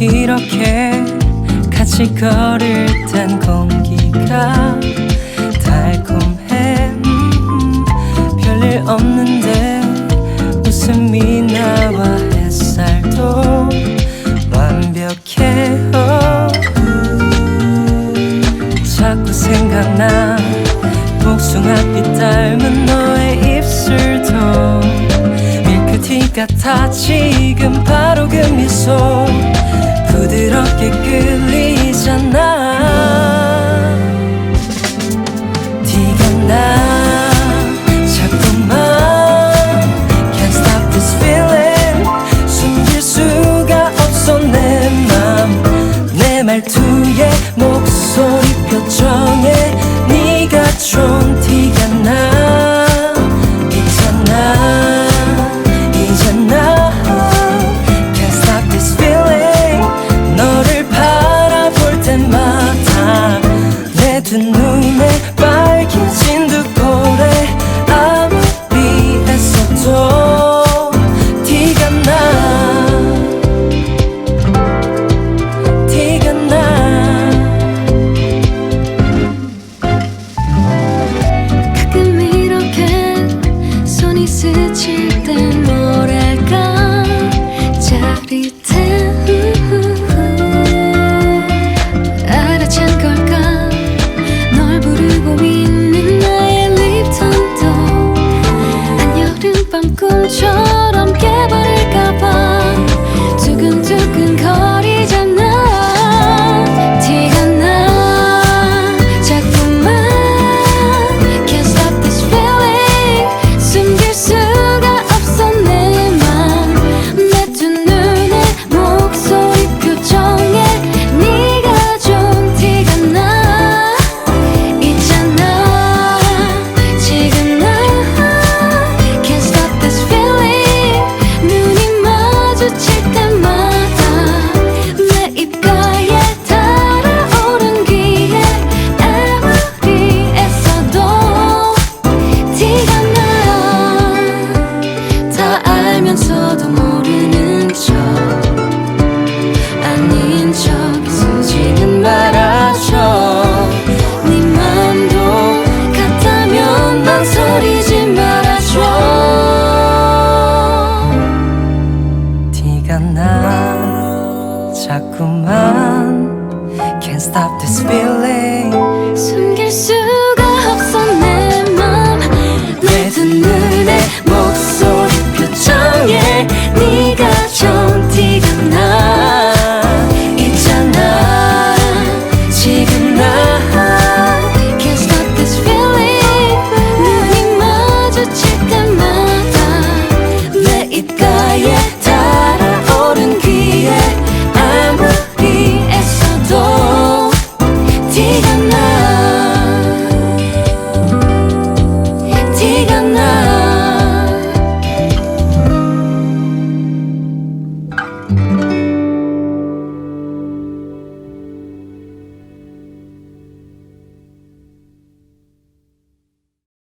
이렇게 같이 걸을 땐 공기가 달콤해 음, 별일 없는데 웃음이 나와 햇살도 완벽해 어. 자꾸 생각나 복숭아빛 닮은 너의 입술도 밀크티 같아 지금 바로 그 미소 게 끌리잖아. 티가 나. 자꾸만 Can't stop this feeling. 숨길 수가 없어 내 맘 내 말투에 pretend 알면서도 모르는 척. 아닌 척 쓰지는 말아줘. 네 맘도 같다면 망설이지 말아줘. 티가 나 자꾸만 Can't stop this feeling. 숨길 수